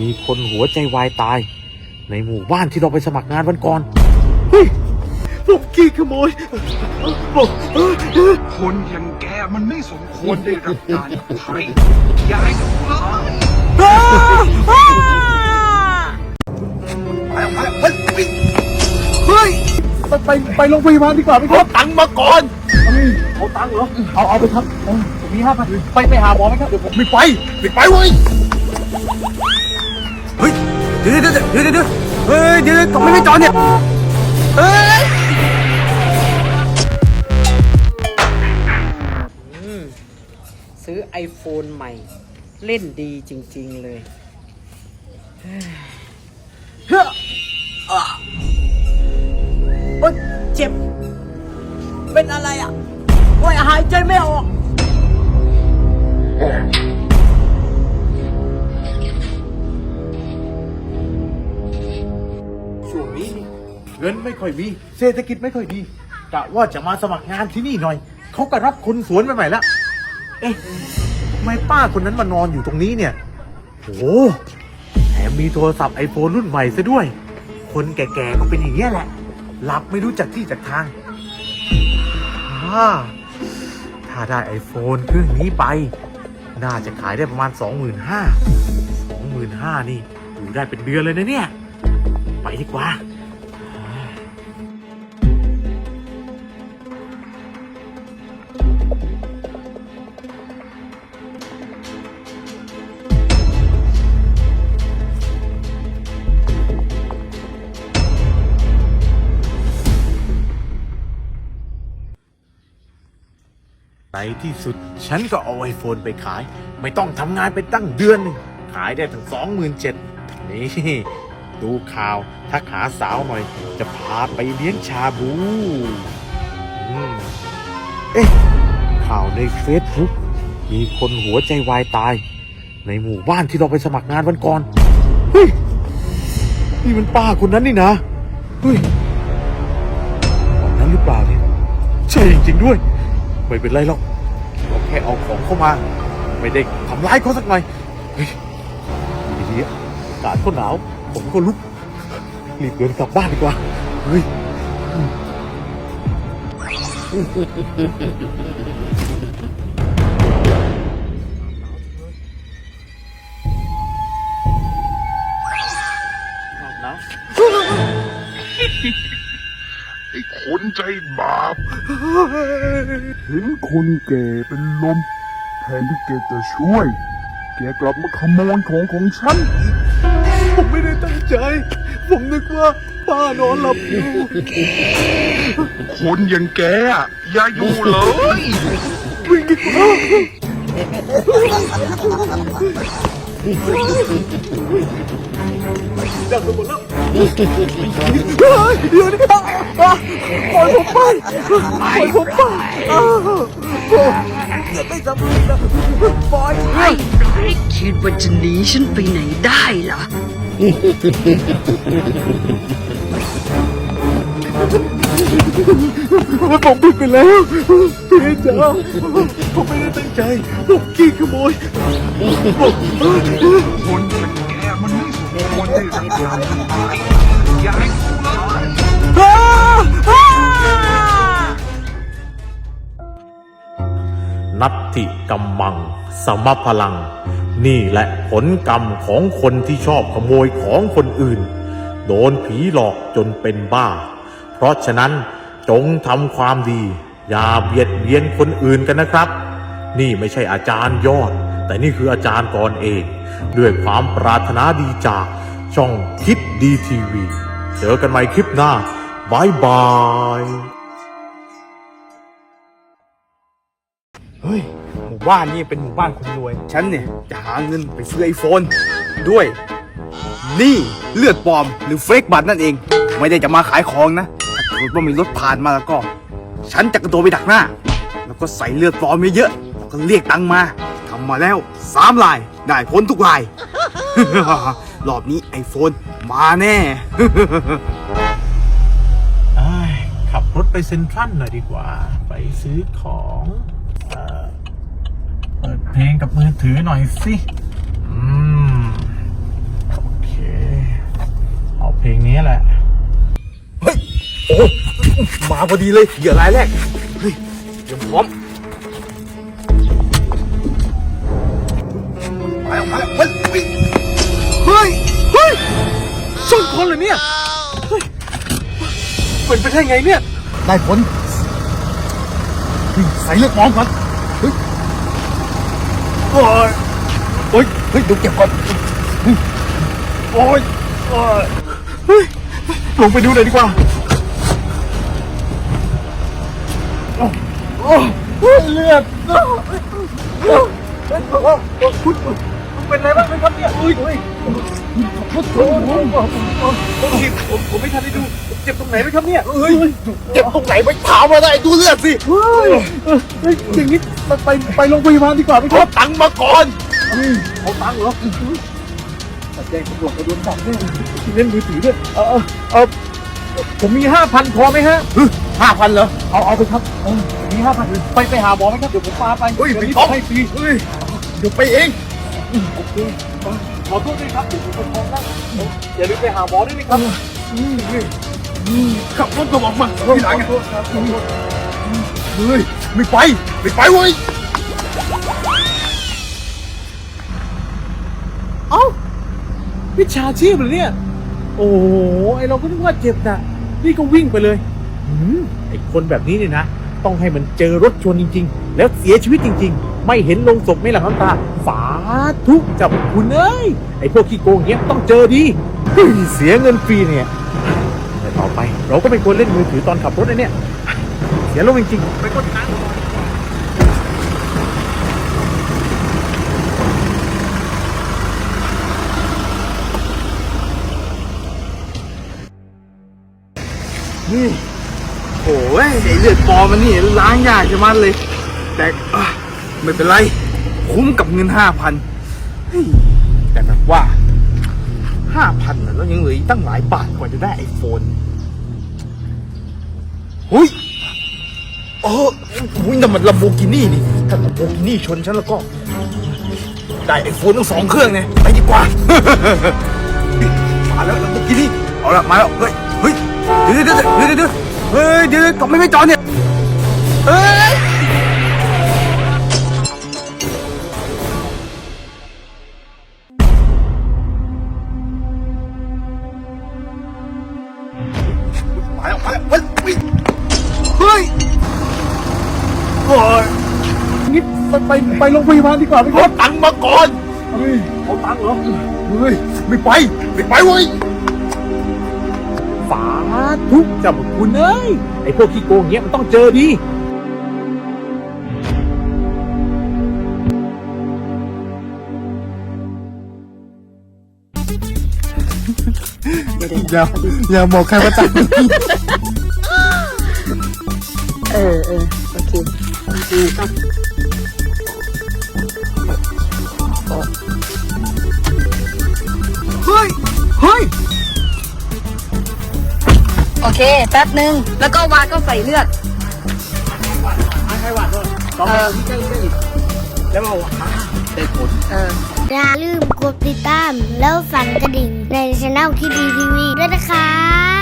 มีคนหัวใจวายตาย ในหมู่บ้านที่เราไปสมัครงานวันก่อน เฮ้ยผมขี้ขโมยผมคนอย่างแกมันไม่สมควรได้รับการอภัยอย่าให้ดูเลยเฮ้ยไปไปไปโรงพยาบาลดีกว่าไหมครับตังค์มาก่อนเอาตังค์เหรอ เอาเอาไปครับเอาผมมีห้าพันไปไปหาหมอไหมครับ เดี๋ยวผมไม่ไป ไม่ไปเว้ยเฮ้ย เดี๋ยวเดี๋ยวเดี๋ยวเดี๋ยวเฮ้ยเดี๋ยวเดี๋ยวทำไมไม่จอดเนี่ยเฮ้ยซื้อ iPhone ใหม่ เล่นดีจริง ๆ เลยเฮ้ยอะโอ๊ยเจ็บ เป็นอะไรอะโอ้ยหายใจไม่ออก เงินไม่ค่อยมีเศรษฐกิจไม่ค่อยดีกะว่าจะมาสมัครงานที่นี่หน่อยเขาก็รับคนสวนใหม่ๆแล้วเอ๊ะทำไมป้าคนนั้นมานอนอยู่ตรงนี้เนี่ยโอ้โหแถมมีโทรศัพท์ไอโฟนรุ่นใหม่ซะด้วย คนแก่ๆก็เป็นอย่างนี้แหละหลับไม่รู้จักที่จากทางาถ้าได้ไอโฟนเครื่องนี้ไป น่าจะขายได้ประมาณ 25,000 25,000 นี่อยู่ได้เป็นเดือนเลยนะเนี่ย ไปดีกว่า ในที่สุด ฉันก็เอาไอโฟนไปขาย ไม่ต้องทำงานไปตั้งเดือนหนึ่งขายได้ถึงสองหมื่นเจ็ดนี่ ดูข่าวถ้าขาสาวหน่อย จะพาไปเลี้ยงชาบู อืม เอ๊ะ ข่าวในเฟซบุ๊กมีคนหัวใจวายตาย ในหมู่บ้านที่เราไปสมัครงานวันก่อน เฮ้ย นี่มันป้าคนนั้นนี่นะ เฮ้ยคนนั้นหรือเปล่าเนี่ยใช่จริงๆด้วย ไม่เป็นไรหรอกเราแค่เอาของเข้ามา ไม่ได้ทำร้ายเขาสักหน่อย เฮ้ยดีๆอะอากาศก็หนาว ผมก็ลุกรีบเดินกลับบ้านดีกว่า เฮ้ย ไอ้คนใจบาป เห็นคนแก่เป็นลม แทนที่แกจะช่วย แกกลับมาขโมยของของฉัน ผมไม่ได้ตั้งใจ ผมนึกว่าป้านอนหลับอยู่ คนอย่างแกอะอย่าอยู่เลย วิ่งดีกว่าดังไปหมดแล้วเฮ้ยเดี๋ยวนี้ปล่อยผมไปปล่อยผมไปอ้าวผมจะไม่ทำอะไรนะปล่อยคิดว่าจะหนีฉันไปไหนได้ล่ะ ผมผิดไปแล้วพี่เจ้าผมไม่ได้ตั้งใจผมขี้ขโมยผมคนอย่างแกมันไม่สมควรได้รับการอภัยอย่าให้ดูเลยนัตถิกัมมัง สมพลัง นี่แหละผลกรรมของคนที่ชอบขโมยของคนอื่น โดนผีหลอกจนเป็นบ้า เพราะฉะนั้นจงทำความดี อย่าเบียดเบียนคนอื่นกันนะครับ นี่ไม่ใช่อาจารย์ยอด แต่นี่คืออาจารย์กรเอง ด้วยความปรารถนาดีจากช่องคิดดีทีวีเจอกันใหม่คลิปหน้าบายบาย เฮ้ย หมู่บ้านนี่เป็นหมู่บ้านคนรวย ฉันเนี่ยจะหาเงินไปซื้อไอโฟนด้วย นี่เลือดปลอมหรือเฟกบัตรนั่นเอง ไม่ได้จะมาขายของนะถ้าเกิดว่ามีรถผ่านมาแล้วก็ ฉันจะกระโดดไปดักหน้า แล้วก็ใส่เลือดปลอมเยอะๆแล้วก็เรียกตังค์มาทำมาแล้วสามลายได้พ้นทุกลาย รอบนี้ไอโฟนมาแน่อ้ายขับรถไปเซ็นทรัลหน่อยดีกว่า ไปซื้อของเอ่อ เปิดเพลงกับมือถือหน่อยสิอืมโอเค เอาเพลงนี้แหละ เฮ้ย โอ้มาพอดีเลยเหยื่อรายแรก เฮ้ยเตรียมพร้อมมาแล้วมาแล้วเฮ้ยเฮ้ยเฮ้ยชนคนเลยเนี่ยเฮ้ยเป็นไปได้ไงเนี่ย ได้ผลใส่เลือดหมอมก่อน โอ้ยโอ้ยเฮ้ยดูเก็บก่อนโอ้ยโอ้ยเฮ้ยลงไปดูหน่อยดีกว่าโอ้โอ้ยเลือดโอ้โอ้โอ้โอ้คุณ เป็นอะไรบ้างไหมครับเนี่ยอุ้ยอุ้ยโอ้โหผมผมผมไม่ทันได้ดูเจ็บตรงไหนไหมครับเนี่ยเฮ้ยเจ็บตรงไหนไปถามมาได้ดูเลือดสิเฮ้ยเฮ้ยอย่างนี้ไปไปไปโรงพยาบาลดีกว่าไหมครับตังค์มาก่อนเอาตังค์เหรอแจ้งตำรวจไปโดนจับแน่ที่เล่นมือถือด้วยเออเออผมมีห้าพันพอไหมฮะห้าพันเหรอเอาเอาไปครับเออมีห้าพันไปไปหาหมอไหมครับเดี๋ยวผมพาไปเฮ้ยไม่ต้องให้ฟรีเฮ้ยเดี๋ยวไปเองอืม โอเคขอโทษด้วยครับเดี๋ยวผมไปพร้อมได้อย่าลืมไปหาหมอด้วยนะครับอืมอืมขับรถกระบอกมาที่หลังไงเฮ้ยไม่ไปไม่ไปเว้ยเอ้าวิชาชีพเหรอเนี่ย โอ้โหไอเราก็นึกว่าเจ็บนะนี่ก็วิ่งไปเลยหืมไอคนแบบนี้เนี่ยนะ ต้องให้มันเจอรถชนจริง ๆ แล้วเสียชีวิตจริง ๆ ไม่เห็นลงศพไม่หลังน้ำตาสา ธุจับคุณเอ้ย ไอพวกขี้โกงเงี้ยต้องเจอดี เสียเงินฟรีเนี่ยแต่ต่อไปเราก็เป็นคนเล่นมือถือตอนขับรถนะเนี่ย เสียลงจริงๆไปกดตังค์นี่โอ้ยไอเลือดปอมันนี่ล้างยากจะมันเลย แต่ไม่เป็นไร คุ้มกับเงินห้าพันแต่แบบว่าห้าพันแล้วยังเหลือตั้งหลายบาทกว่าจะได้ไอโฟนเฮ้ยเอออุ้ยนั่นมันลัมโบกินี่นี่ถ้าลัมโบกินี่ชนฉันแล้วก็ ได้ไอโฟนทั้งสองเครื่องไงไปดีกว่า มาแล้วลัมโบกินี่เอาละมาแล้วเฮ้ยเฮ้ยเดี๋ยวเดี๋ยวเดี๋ยวเดี๋ยวเดี๋ยวเฮ้ยเดี๋ยวกลับไม่ไม่จอดเนี่ยเฮ้ย ไปไปไปโรงพยาบาลดีกว่าไหมคเอารับตังค์มาก่อนเฮ้ยเอาตังค์เหรอเฮ้ยไม่ไปไม่ไปเว้ยสาธุจับคุณเอ้ยไอพวกขี้โกงเงี้ยมันต้องเจอดี อย่าอย่าบอกใครว่าตังค์เออเออโอเคอืมต้ ฮ้ย เฮ้ย โอเค แป๊บหนึ่งแล้วก็วาดก็ใส่เลือดให้หวัดด้วยต่อไปที่ใกล้ได้อีกแล้วเอาอ่าได้ผลเอออย่าลืมกดติดตามแล้วสั่นกระดิ่งในช่องคิดดีทีวีด้วยนะครับ